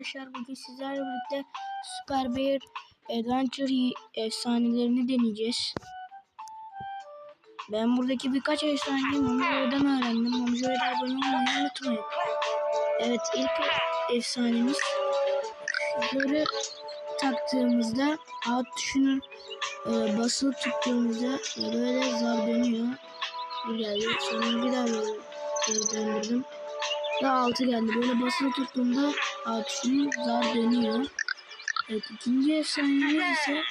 Arkadaşlar bugün sizlerle birlikte Super Bear Adventure efsanelerini deneyeceğiz. Ben buradaki birkaç efsaneyi Mamjo'dan öğrendim. Mamjo'ya da abone olmayı unutmayın. Evet ilk efsanemiz şunları taktığımızda alt tuşunu e, basılı tuttuğumuzda böyle zar dönüyor. Geldi. Sonra bir daha böyle döndürdüm. Ve altı geldi. Böyle basılı tuttuğumda alt tuşunu zar dönüyor. Evet ikinci efsanemiz ise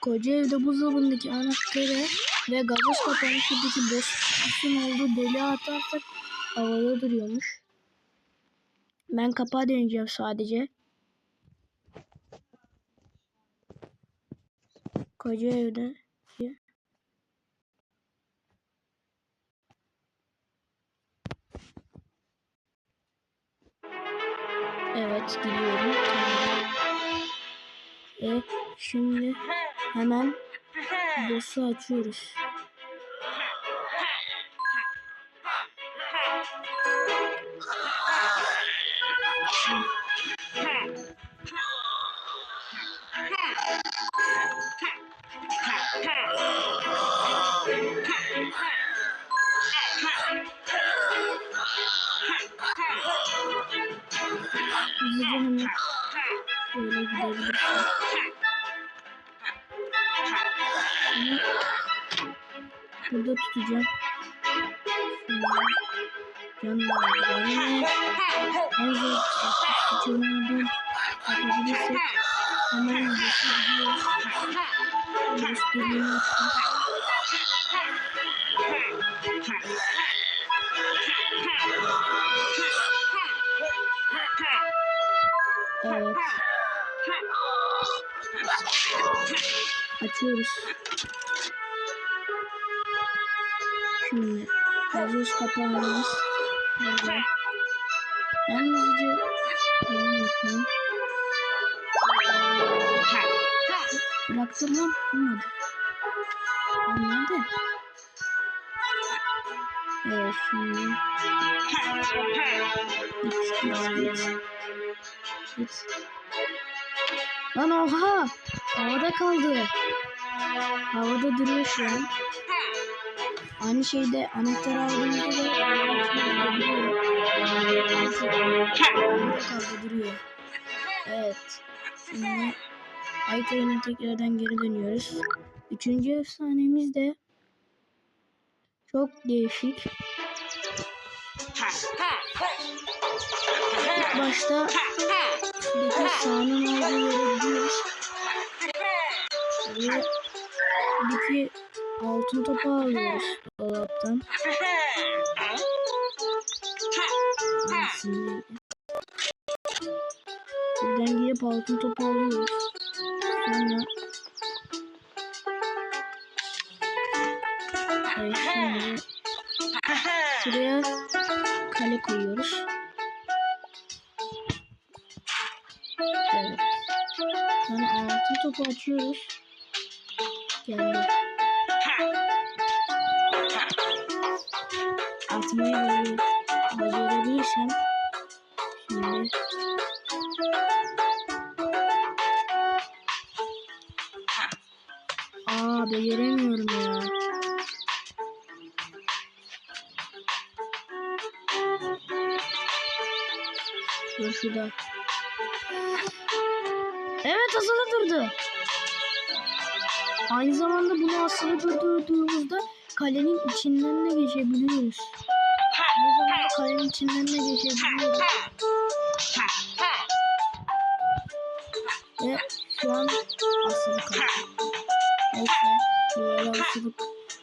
koca evde buzdolabındaki anahtarı ve gazoz kapağını şuradaki boşlukun olduğu deliğe atarsak havada duruyormuş. Ben kapağı deneyeceğim sadece. Koca evde. Evet gidiyorum. Ve şimdi hemen boss'u açıyoruz. Tutacağım. Canlı En zor sıçramadan yapabilirsek hemen gidiyoruz. Gösteriyorum. Evet. Açıyoruz. Şimdi gazoz kapağımız burada. Hızlıca dönüyorum. Bıraktım lan olmadı. Lan nerede? Evet şimdi git git git. Git. Lan oha! Havada kaldı. Havada duruyor şu an. Aynı şeyde anahtar aldığımızda da havada kaldı duruyor. Evet. Şimdi Ayet oyuna tekrardan geri dönüyoruz. Üçüncü efsanemiz de çok değişik. İlk başta şuradaki sahanın olduğu yere gidiyoruz. Ve şuradaki altın topu alıyoruz dolaptan. Buradan girip altın topu alıyoruz. Sonra Evet şimdi şuraya kale koyuyoruz. Evet. Sonra altın topu açıyoruz. Geldi. Böyle becerebilirsem şimdi Aa beceremiyorum ya. Dur şurada. Evet asılı durdu. Aynı zamanda bunu asılı durdurduğumuzda kalenin içinden de geçebiliyoruz. Aynı zamanda kalenin içinden de geçebiliyoruz. Ve şu an asılı kaldı. Neyse. Böyle asılı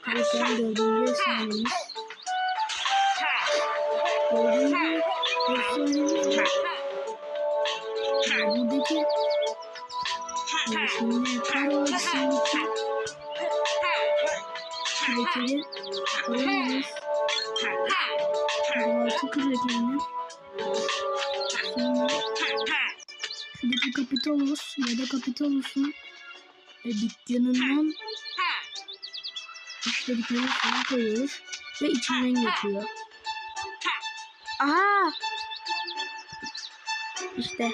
kalırken dördüncü efsanemiz. Dördüncü efsanemiz buradaki şimdi kar vadisindeki küreklerini sonra şuradaki Kapitolus ya da Kapitolus'un e, dükkanından işte dükkanın sonra koyuyoruz ve içinden geçiyor. Aha! İşte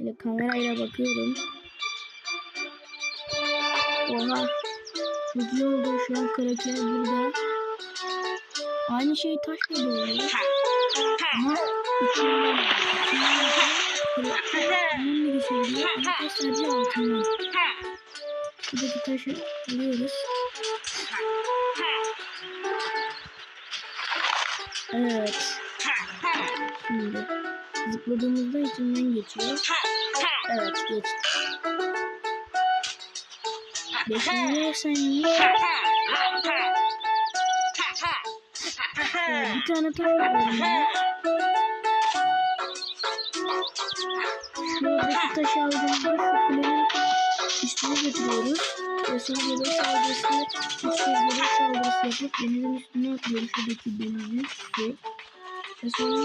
böyle kamerayla bakıyorum. Oha. Çok iyi oldu. Şu an kraker burada. Aynı şey taşla da oluyor. Ama içinden krakerden de geçebiliyor. Ama taş sadece altından. Şuradaki taşı buluyoruz. Evet. Şimdi zıpladığımızda içinden geçiyor. Evet geçti. Beşinci efsanemiz Ee, bir tane ben. Şuradaki taşı aldığımızda kulenin üstüne götürüyoruz. Ve sonra göbek saldırısı, üç kez göbek saldırısı yapıp denizin üstüne atıyoruz. Şuradaki denizin su. Ve sonra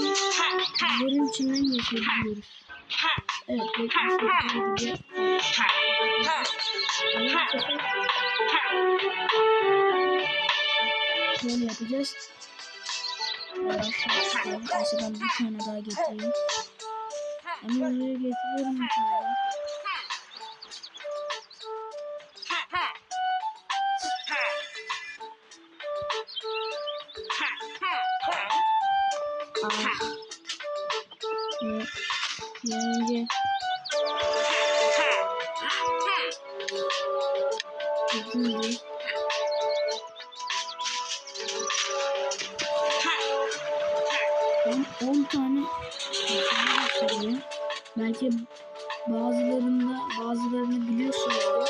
duvarın içinden geçebiliyoruz. Evet. Ama bu sefer böyle yapacağız. Arkadaşlar ben bir tane daha getireyim. Buraya getiriyorum daha. Aa. Yanınca gidince 10 tane gösteriyor. Belki bazılarında bazılarını biliyorsunuzdur.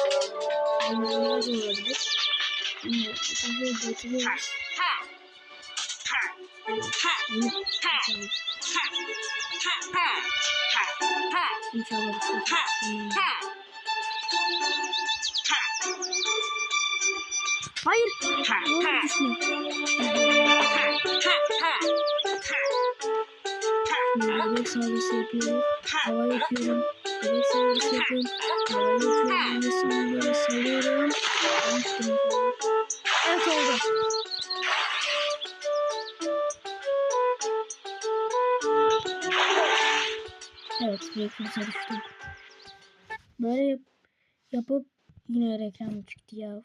Bilmeyenler de olabilir. Şimdi. Yeni açalım. İnşallah. Hayır. Doğru düşme. Bebek saldırısı yapıyorum. Hava yapıyorum. Bebek saldırısı yapıyorum. Hava yapıyorum. Ve sonra böyle salıyorum. Almıştım. Evet oldu. Evet reklam düştü. Böyle yap yapıp yine reklam çıktı ya.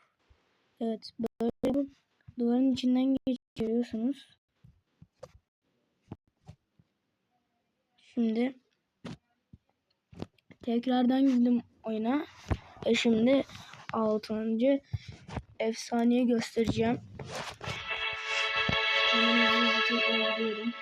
Evet böyle yapıp duvarın içinden geçiriyorsunuz. Şimdi tekrardan girdim oyuna. Ve şimdi 6. efsaneyi göstereceğim. Hemen hızlıca tekrar gidiyorum.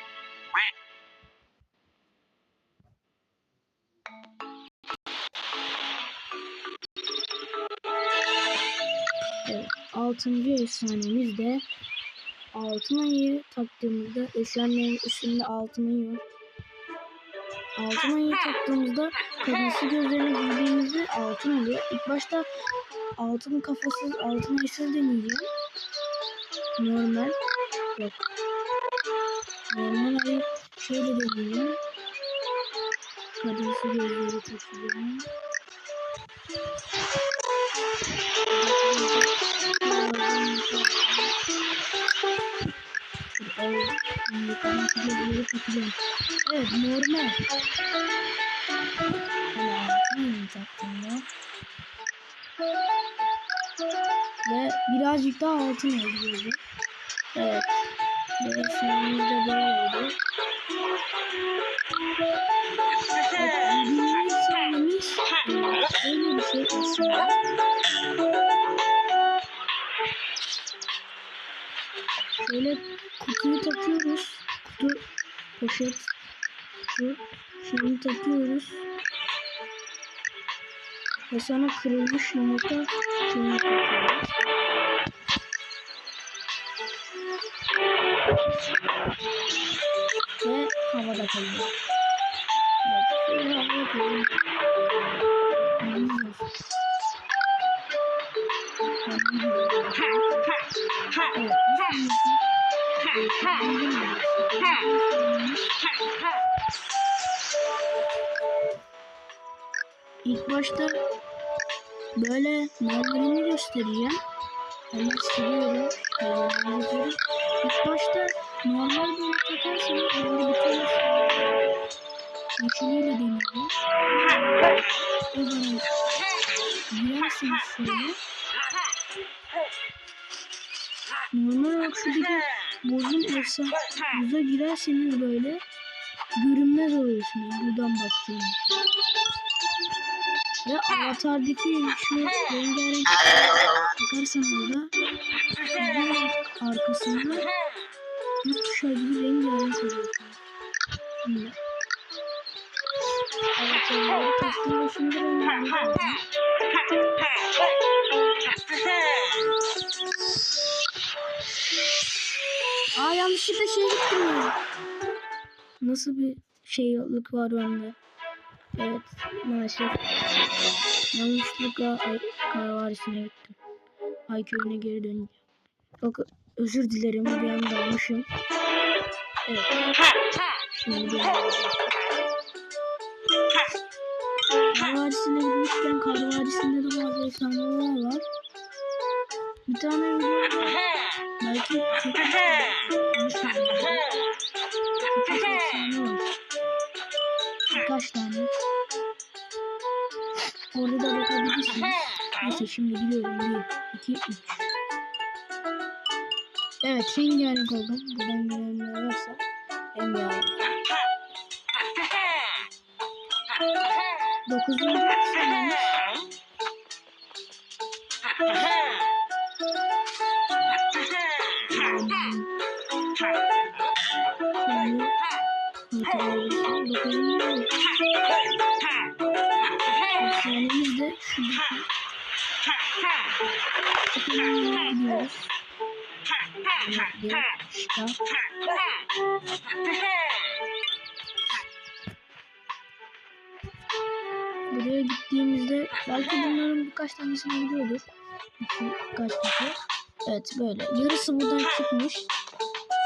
Evet, 6. efsanemiz de altın ayı taktığımızda efsanelerin üstünde altın ayı var. Altın ayı taktığımızda kafası gözlerini giydiğimizde altın oluyor. İlk başta altın kafasız, altın aysız deneyeceğim. Normal. Yok. Normal ayı şöyle deneyeceğim. Kadınsı gözleri takıyorum. Evet normal. Hemen taktığımda. Ve birazcık daha altın oldu. Evet. Ve efsanemiz de böyleydi. Evet, birinci efsanemiz şöyle bir şey aslında. Şöyle kutuyu takıyoruz. Kutu, poşet, kutu. Şimdi takıyoruz. Ve sonra kırılmış yumurta takıyoruz. Ve havada kalıyor. Evet, şöyle havaya koyuyoruz. İlk başta böyle normalini göstereceğim. Hemen siliyorum. Hemen. İlk başta normal böyle takarsanız böyle bir tane Yeşiliyle deniyor. O zaman girerseniz şöyle. Normal şuradaki bozun efsane buza girerseniz böyle görünmez oluyorsunuz buradan baktığınızda. Ve avatardaki şu rengarenk bakarsanız da arkasında yokuşa gibi rengarenk oluyorsunuz. Şimdi avatarları taktığımda şimdi rengarenk oluyor. Yanlışlıkla şey gittim. Nasıl bir şeylik var bende? Evet maalesef. Yanlışlıkla ay, kahvarisine gittim. Ay köyüne geri döneceğim. Bak özür dilerim bir anda almışım. Evet. Şimdi bir Kahvarisine gitmişken kahvarisinde de bazı efsaneler var. Bir tane video belki çok. Birkaç tane. Orada da bakabilirsiniz. Neyse şimdi gidiyorum. 1, 2, 3. Evet rengarenk oldum. Buradan gelenler varsa rengarenk. Dokuzuncu efsanemiz. Buraya gittiğimizde belki bunların birkaç tanesini biliyordur. Birkaç kişi. Evet böyle. Yarısı buradan çıkmış.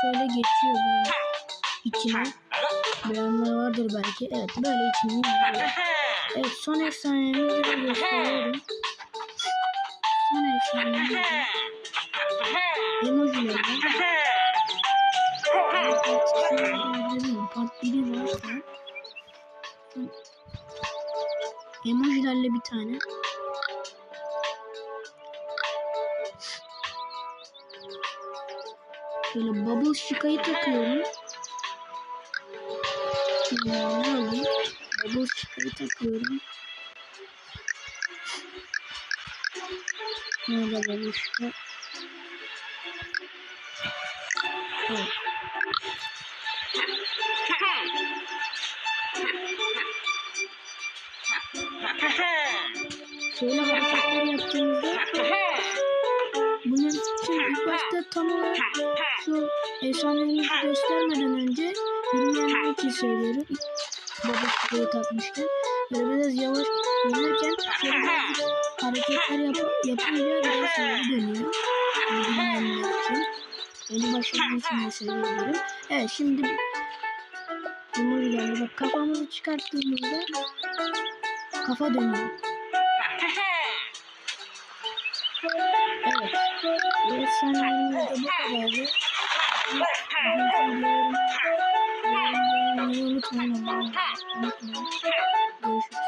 Şöyle geçiyor bunun içine. Bilenler vardır belki. Evet böyle giriyor. Evet son efsanemizi de gösteriyorum. Son efsanemiz de emojilerden. Part 1'i var. şu an. Emojilerle bir tane. Şöyle bubble şıkayı takıyorum. Şimdi ne alayım? Bubble şıkayı takıyorum. Nerede bubble şıka? Evet. Şöyle hareketler yaptığımızda bunun için ilk başta tam olarak şu efsanelerimizi göstermeden önce bilmeyenler için söylüyorum. Baba şurayı takmışken böyle biraz yavaş dönerken şöyle birazcık hareketler yap yapınca biraz hızlı dönüyor. Yani Bilmeyenler için. Yeni başlayan için de söylüyorum. Evet şimdi Cumhuriyet'e bak kafamızı çıkarttığımızda kafa dönüyor. Evet. Efsanelerimiz de bu kadardı. Videolarımı beğenmeyi unutmayın. Unutmayın. Görüşürüz.